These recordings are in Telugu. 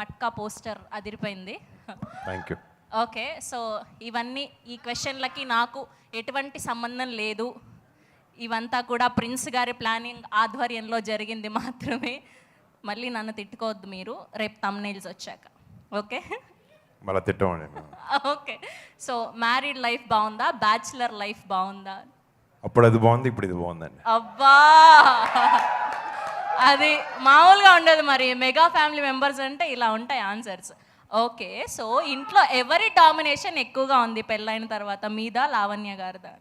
మట్కా పోస్టర్ అదిరిపోయింది. థ్యాంక్ యూ ఓకే సో ఇవన్నీ ఈ క్వశ్చన్లకి నాకు ఎటువంటి సంబంధం లేదు. ఇవంతా కూడా ప్రిన్స్ గారి ప్లానింగ్ ఆధ్వర్యంలో జరిగింది మాత్రమే. మళ్ళీ నన్ను తిట్టుకోవద్దు మీరు రేపు తమ్నైల్స్ వచ్చాక. ఓకే? మళ్ళీ తిట్టమండి ఓకే సో మ్యారీడ్ లైఫ్ బాగుందా బ్యాచులర్ లైఫ్ బాగుందా? అప్పుడు అది బాగుంది ఇప్పుడు ఇది బాగుందండి. అబ్బా! అది మామూలుగా ఉండదు మరి. మెగా ఫ్యామిలీ మెంబర్స్ అంటే ఇలా ఉంటాయి ఆన్సర్స్. ఓకే సో ఇంట్లో ఎవరి డామినేషన్ ఎక్కువగా ఉంది పెళ్ళైన తర్వాత? మీద లావణ్య గారిదా?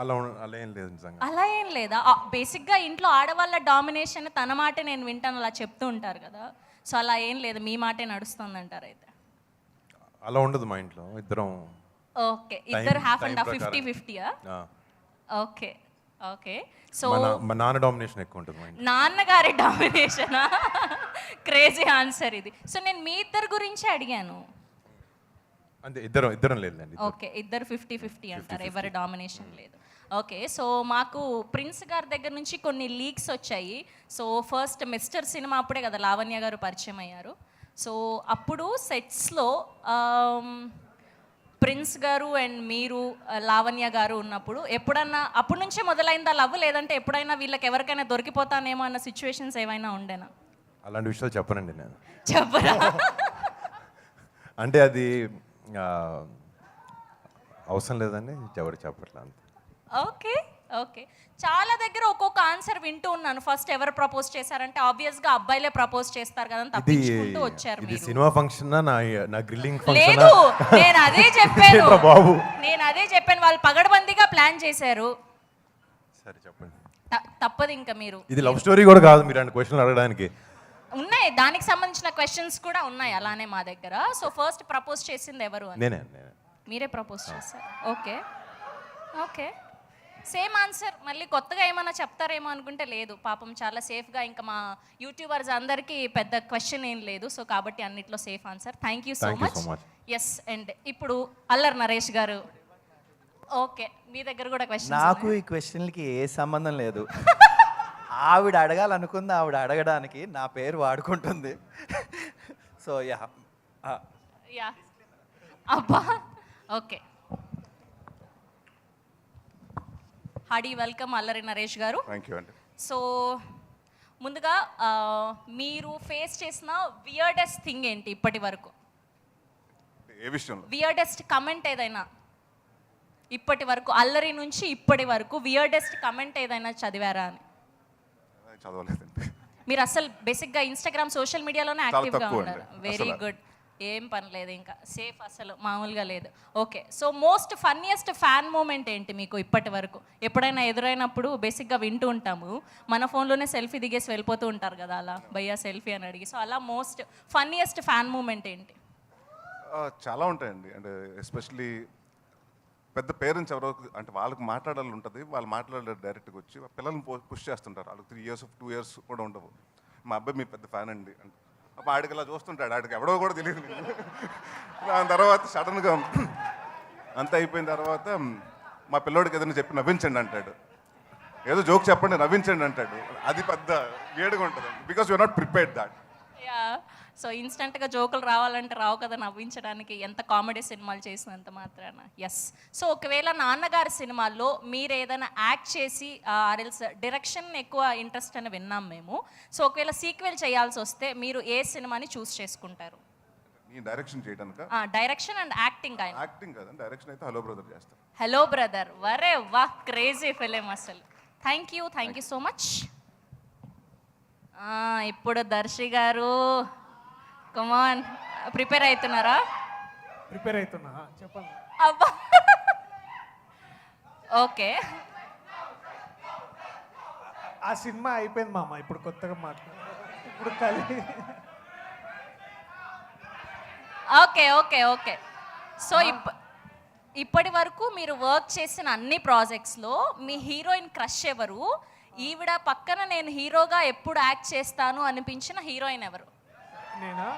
అలా అలా ఏం లేదు నిజంగా. అలా ఏం లేదా? బేసిక్గా ఇంట్లో ఆడవాళ్ళ డామినేషన్ తన మాటే నేను వింటాను అలా చెప్తూ ఉంటారు కదా. సో అలా ఏం లేదు మీ మాటే నడుస్తుంది అంటారు అయితే అలా ఉండదు మా ఇంట్లో ఇద్దరం ఓకే ఇద్దరు హాఫ్ అండ్ హాఫ్ ఫిఫ్టీ. ఫిఫ్టీయా? ఆ, ఓకే. ఓకే. సో మా నాన్న డామినేషన్ ఎక్కువ ఉంటుంది నాన్నగారి డామినేషనా క్రేజీ ఆన్సర్ ఇది. సో నేను మీ ఇద్దరు గురించి అడిగాను. అంతే ఇద్దరం ఇద్దరం లేదులేండి ఓకే ఇద్దరు ఫిఫ్టీ ఫిఫ్టీ అంటారు ఎవరి డామినేషన్ లేదు. ఓకే సో మాకు ప్రిన్స్ గారి దగ్గర నుంచి కొన్ని లీక్స్ వచ్చాయి. సో ఫస్ట్ మిస్టర్ సినిమా అప్పుడే కదా లావణ్య గారు పరిచయం అయ్యారు. సో అప్పుడు సెట్స్లో ప్రిన్స్ గారు అండ్ మీరు లావణ్య గారు ఉన్నప్పుడు ఎప్పుడన్నా అప్పటి నుంచే మొదలైందా లవ్? లేదంటే ఎప్పుడైనా వీళ్ళకి ఎవరికైనా దొరికిపోతానేమో అన్న సిచ్యువేషన్స్ ఏమైనా ఉండేనా? అలాంటి విషయాలు చెప్పనండి నేను. చెప్పరా? అంటే అది అవసరం లేదండి. ఎవరు చెప్పట్లా అంత. ఓకే. ఓకే. చాలా దగ్గర ఒక్కొక్క ఆన్సర్ వింటూ ఉన్నాను. ఫస్ట్ ఎవరు ప్రపోజ్ చేశారంటే ఆబ్వియస్గా అబ్బాయిలే ప్రపోజ్ చేస్తారు కదా అని తప్పించుకుంటూ వచ్చారు ఇది మీరు. సినిమా ఫంక్షన్? నా నా గ్రిల్లింగ్ ఫంక్షన్? లేదు నేను అదే చెప్పాను. బాబు? నేను అదే చెప్పాను. వాళ్ళు పగడబందీగా ప్లాన్ చేశారు. సరే చెప్పండి. తప్పదు ఇంకా మీరు. ఇది లవ్ స్టోరీ కూడా కాదు మీరు రెండు క్వశ్చన్లు అడగడానికి. ఉన్నాయి. దానికి సంబంధించిన క్వశ్చన్స్ కూడా ఉన్నాయి అలానే మా దగ్గర. సో ఫస్ట్ ప్రపోజ్ చేసింది ఎవరు నేనే. మీరే ప్రపోజ్ చేశారు. ఓకే. ఓకే. సేమ్ ఆన్సర్ మళ్ళీ కొత్తగా ఏమైనా చెప్తారేమో అనుకుంటే లేదు. పాపం చాలా సేఫ్గా ఇంకా మా యూట్యూబర్స్ అందరికీ పెద్ద క్వశ్చన్ ఏం లేదు. సో కాబట్టి అన్నిట్లో safe answer thank you so Thank you much so much. Yes and ఇప్పుడు అల్లర్ నరేష్ గారు. ఓకే మీ దగ్గర కూడా క్వశ్చన్ నాకు ఈ క్వశ్చన్లకి ఏ సంబంధం లేదు. ఆవిడ అడగాలనుకుంది ఆవిడ అడగడానికి నా పేరు వాడుకుంటుంది. సో యా యా అబ్బా. ఓకే హాడీ వెల్కమ్ అల్లరి నరేష్ గారు. థ్యాంక్ యూ అండి. సో ముందుగా మీరు ఫేస్ చేసిన వియర్డెస్ట్ థింగ్ ఏంటి ఇప్పటి వరకు? ఏ విషయంలో? వియర్డెస్ట్ కమెంట్ ఏదైనా? ఇప్పటి వరకు అల్లరి నుంచి ఇప్పటి వరకు వియర్డెస్ట్ కమెంట్ ఏదైనా చదివారా అని? చదవలేదండి. మీరు అసలు బేసిక్గా ఇన్స్టాగ్రామ్ సోషల్ మీడియాలోనే యాక్టివ్గా ఉన్నారు. వెరీ. గుడ్ ఏం పని లేదు ఇంకా సేఫ్ అసలు మామూలుగా లేదు. Okay so most funniest fan moment ఏంటి మీకు ఇప్పటి వరకు? ఎప్పుడైనా ఎదురైనప్పుడు బేసిక్గా వింటూ ఉంటాము. మన ఫోన్లోనే సెల్ఫీ దిగేసి వెళ్ళిపోతూ ఉంటారు కదా అలా భయ్యా సెల్ఫీ అని అడిగి. సో అలా మోస్ట్ ఫన్నీయెస్ట్ ఫ్యాన్ మూమెంట్ ఏంటి? చాలా ఉంటాయండి. అంటే ఎస్పెషలీ పెద్ద పేరెంట్స్ ఎవరో అంటే వాళ్ళకి మాట్లాడాలి ఉంటుంది. వాళ్ళు మాట్లాడలేరు డైరెక్ట్గా వచ్చి పిల్లల్ని పుష్ చేస్తుంటారు. వాళ్ళకి త్రీ ఇయర్స్ టూ ఇయర్స్ కూడా ఉండవు. మా అబ్బాయి మీ పెద్ద ఫ్యాన్ అండి. అంటే అప్పుడు ఆడికి అలా చూస్తుంటాడు. ఆడికి ఎవడో కూడా తెలియదు దాని తర్వాత సడన్గా అంత అయిపోయిన తర్వాత మా పిల్లోడికి ఏదైనా చెప్పి నవ్వించండి అంటాడు. ఏదో జోక్ చెప్పండి నవ్వించండి అంటాడు. అది పెద్ద వేడిగా ఉంటుంది. Because you're not prepared that so ఇన్స్టెంట్గా జోకులు రావాలంటే రావు కదా నవ్వించడానికి. ఎంత కామెడీ సినిమాలు చేసినంత మాత్రాన. ఎస్ సో ఒకవేళ నాన్నగారి సినిమాల్లో మీరు ఏదైనా యాక్ట్ చేసి ఆర్ఎల్స్ డైరెక్షన్ ఎక్కువ ఇంట్రెస్ట్ అని విన్నాం మేము. సో ఒకవేళ సీక్వెల్ చేయాల్సి వస్తే మీరు ఏ సినిమాని చూస్ చేసుకుంటారు? డైరెక్షన్ చేయడానిక డైరెక్షన్ అండ్ యాక్టింగ్ ఆయన. యాక్టింగ్ కదండి డైరెక్షన్ అయితే హలో బ్రదర్ చేస్తాను హలో బ్రదర్ వరే వా క్రేజీ ఫిలిం అసలు. Thank you thank you so much ఇప్పుడు దర్శి గారు కమాన్ ప్రిపేర్ అవుతున్నారా? ప్రిపేర్ అవుతున్నా చెప్పండి. అబ్బా. ఓకే. ఆ సినిమా అయిపోయింది మామ ఇప్పుడు కొత్తగా మాట్లాడు ఇప్పుడు కలి ఓకే ఓకే ఓకే. సో ఇప్ప ఇప్పటి వరకు మీరు వర్క్ చేసిన అన్ని ప్రాజెక్ట్స్లో మీ హీరోయిన్ క్రష్ ఎవరు? ఈవిడ పక్కన నేను హీరోగా ఎప్పుడు యాక్ట్ చేస్తాను అనిపించిన హీరోయిన్ ఎవరు? నేనా?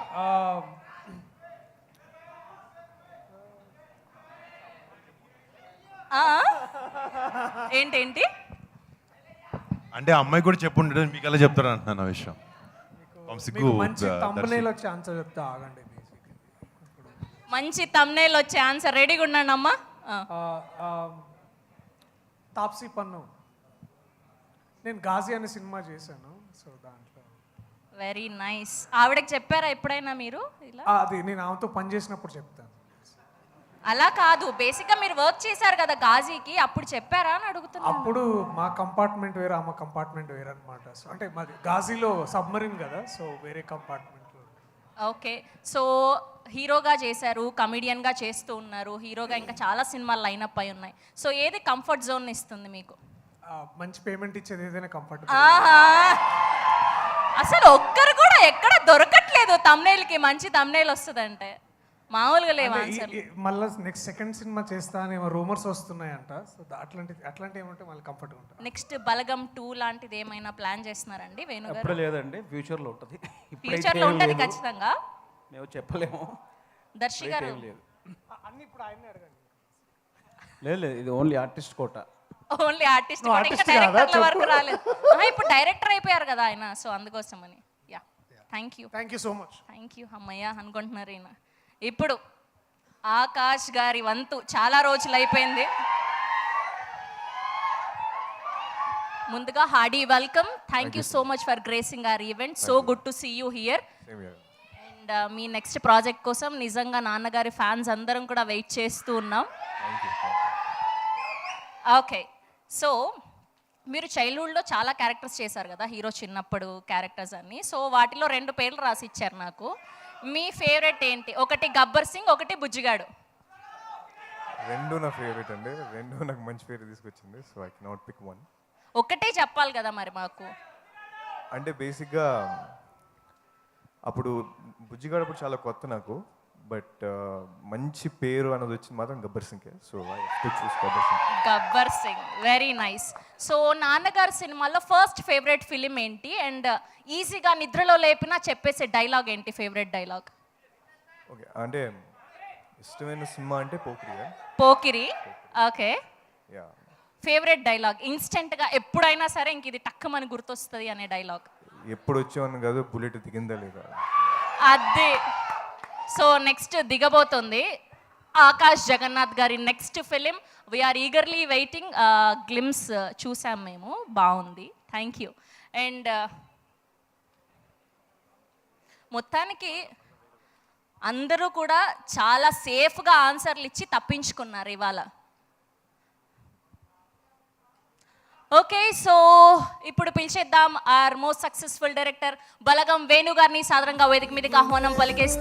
ఏంటేంటి? అంటే అమ్మాయి కూడా చెప్పు మీకు ఎలా చెప్తారు అంటున్నాను ఆ విషయం సిగ్గు మంచి తమ్మునేలు వచ్చే ఆన్సర్ చెప్తా ఆగండి మంచి తమ్నేల్ వచ్చే ఆన్సర్ రెడీగా ఉండండి అమ్మా ఆ. ఆ, ఆ, తాప్సీ పన్ను. నేను గాజీ అనే సినిమా చేశాను సో దాంట్లో. వెరీ నైస్ ఆవిడకి చెప్పారా ఎప్పుడైనా మీరు ఇలా? అది నేను ఆమెతో పని చేసినప్పుడు చెప్తాను. అలా కాదు. బేసిక్గా మీరు వర్క్ చేశారు కదా గాజీకి అప్పుడు చెప్పారా అని అడుగుతున్నా అప్పుడు మా కంపార్ట్మెంట్ వేరే ఆమె కంపార్ట్మెంట్ వేరే అనమాట సో అంటే మాది గాజీలో సబ్మరీన్ కదా సో వేరే కంపార్ట్మెంట్లో ఓకే సో హీరోగా చేశారు కమిడియన్గా చేస్తూ ఉన్నారు హీరోగా ఇంకా చాలా సినిమాలు లైనప్ అయి ఉన్నాయి. సో ఏది కంఫర్ట్ జోన్ ఇస్తుంది మీకు? మంచి పేమెంట్ ఇచ్చేది ఏదైనా కంఫర్ట్ ఆహా! అసలు ఒక్కరు కూడా ఎక్కడ దొరకట్లేదు తమ్నేల్కి మంచి తమ్నేల్ వస్తుందంటే. మామూలుగా లేవు ఆన్సర్ మళ్ళీ నెక్స్ట్ సెకండ్ సినిమా చేస్తా అని రూమర్స్ వస్తున్నాయంట. సో అట్లాంటి అట్లాంటి ఏమంటే మళ్ళీ కంఫర్ట్ ఉంటా. నెక్స్ట్ బలగం టూ లాంటిది ఏమైనా ప్లాన్ చేస్తున్నారండి వేణుగారు? ఎప్పుడు లేదండి. ఫ్యూచర్లో ఉంటుంది. ఫ్యూచర్లో ఉంటది ఖచ్చితంగా. మేము చెప్పలేము. దర్శి గారు. లేదు. అన్ని ఇప్పుడు ఆయన్ని అడగండి. లేదు లేదు. ఇది only artist quota only artist నువ్వు ఇంకా artist కాదా? డైరెక్టర్ల వరకు రాలేదు. ఆహా, ఇప్పుడు డైరెక్టర్ అయిపోయారు కదా ఆయన సో అందుకోసమని. Yeah thank you thank you so much thank you అమ్మయ్య అనుకుంటున్నారు ఈయన. ఇప్పుడు ఆకాష్ గారి వంతు చాలా రోజులు అయిపోయింది. ముందుగా hearty welcome. Thank you so much for gracing our event so good to see you here. And me next project కోసం నిజంగా నాన్నగారి ఫ్యాన్స్ అందరం కూడా వెయిట్ చేస్తూ ఉన్నాం. ఓకే సో మీరు చైల్డ్హుడ్లో చాలా క్యారెక్టర్స్ చేశారు కదా హీరో చిన్నప్పుడు క్యారెక్టర్స్ అన్ని. సో వాటిలో రెండు పేర్లు రాసి ఇచ్చారు నాకు. మీ ఫేవరెట్ ఏంటి? ఒకటి గబ్బర్ సింగ్ ఒకటి బుజ్జిగాడు. రెండు నా ఫేవరెట్ అండి. రెండు నాకు మంచి పేరు తీసుకొచ్చింది so I cannot pick one ఒకటే చెప్పాలి కదా మరి మాకు. అంటే బేసిక్గా అప్పుడు బుజ్జిగాడు అప్పుడు చాలా కొత్త నాకు. బట్ మంచి పేరు అన్నది వచ్చింది మాత్రం Gabbar సింగ్కే so Gabbar Singh. Gabbar Singh. Very nice so నాన్నగారి సినిమాలో ఫస్ట్ ఫేవరెట్ ఫిలిం ఏంటి? అండ్ ఈజీగా నిద్రలో లేపినా చెప్పేసే డైలాగ్ ఏంటి ఫేవరెట్ డైలాగ్ ఓకే అంటే ఇష్టమైన సినిమా అంటే పోక్రియా Pokiri. Okay yeah favourite dialogue ఇన్స్టెంట్గా ఎప్పుడైనా సరే ఇంక ఇది టక్కుమని గుర్తొస్తుంది అనే డైలాగ్ ఎప్పుడు వచ్చామని కాదు బుల్లెట్ దిగిందా లేదా? అదే. సో నెక్స్ట్ దిగబోతుంది ఆకాష్ జగన్నాథ్ గారి next film we're eagerly waiting glimpse చూసాం మేము. బాగుంది. థ్యాంక్ యూ అండ్ మొత్తానికి అందరూ కూడా చాలా సేఫ్గా ఆన్సర్లు ఇచ్చి తప్పించుకున్నారు ఇవాళ. ఓకే సో ఇప్పుడు పిలిచేద్దాం our most successful director Balagam Venu గారిని సాధారణంగా వేదిక మీదకి ఆహ్వానం పలికేస్తూ